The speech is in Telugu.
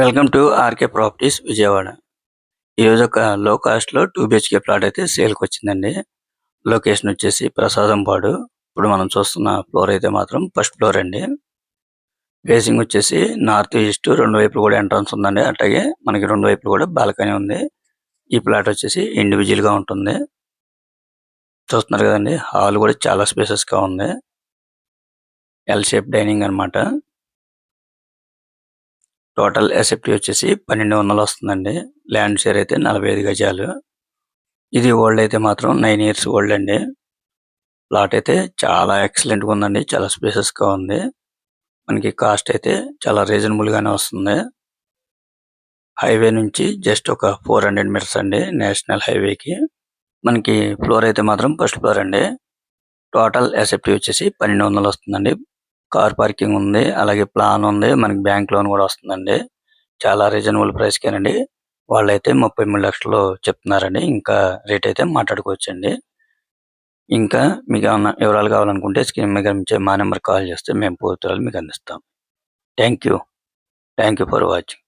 Welcome to RK properties Vijayawada. ఈరోజు ఒక లో కాస్ట్లో టూ బిహెచ్కే ప్లాట్ అయితే సేల్కి వచ్చిందండి. లొకేషన్ వచ్చేసి ప్రసాదంపాడు ఇప్పుడు మనం చూస్తున్న ఫ్లోర్ అయితే మాత్రం ఫస్ట్ ఫ్లోర్ అండి. ఫేసింగ్ వచ్చేసి నార్త్ ఈస్ట్ రెండు వైపులు కూడా ఎంట్రన్స్ ఉందండి. అట్లాగే మనకి రెండు వైపులు కూడా బాల్కనీ ఉంది. ఈ ప్లాట్ వచ్చేసి ఇండివిజువల్గా ఉంటుంది. చూస్తున్నారు కదండి హాల్ కూడా చాలా స్పేసెస్గా ఉంది. ఎల్ షేప్ డైనింగ్ అన్నమాట. టోటల్ ఎసెప్టీ వచ్చేసి పన్నెండు వందలు వస్తుందండి. ల్యాండ్ షేర్ అయితే నలభై ఐదు గజాలు. ఇది ఓల్డ్ అయితే మాత్రం నైన్ ఇయర్స్ ఓల్డ్ అండి. ప్లాట్ అయితే చాలా ఎక్సలెంట్గా ఉందండి. చాలా స్పేసెస్గా ఉంది. మనకి కాస్ట్ అయితే చాలా రీజనబుల్ గానే వస్తుంది. హైవే నుంచి జస్ట్ ఒక ఫోర్ హండ్రెడ్ మీటర్స్ అండి. నేషనల్ హైవేకి మనకి ఫ్లోర్ అయితే మాత్రం ఫస్ట్ ఫ్లోర్ అండి. టోటల్ ఎసెప్టీ వచ్చేసి పన్నెండు వందలు వస్తుందండి. కార్ పార్కింగ్ ఉంది అలాగే ప్లాన్ ఉంది. మనకి బ్యాంక్ లోన్ కూడా వస్తుందండి. చాలా రీజనబుల్ ప్రైస్ కేనండి. వాళ్ళైతే ముప్పై మూడు లక్షలు చెప్తున్నారండి. ఇంకా రేట్ అయితే మాట్లాడుకోవచ్చండి. ఇంకా మీకు ఏమైనా వివరాలు కావాలనుకుంటే స్కీమ్ మీద మా నెంబర్ కాల్ చేస్తే మేము పూర్తి మీకు అందిస్తాం. Thank you. Thank you for watching.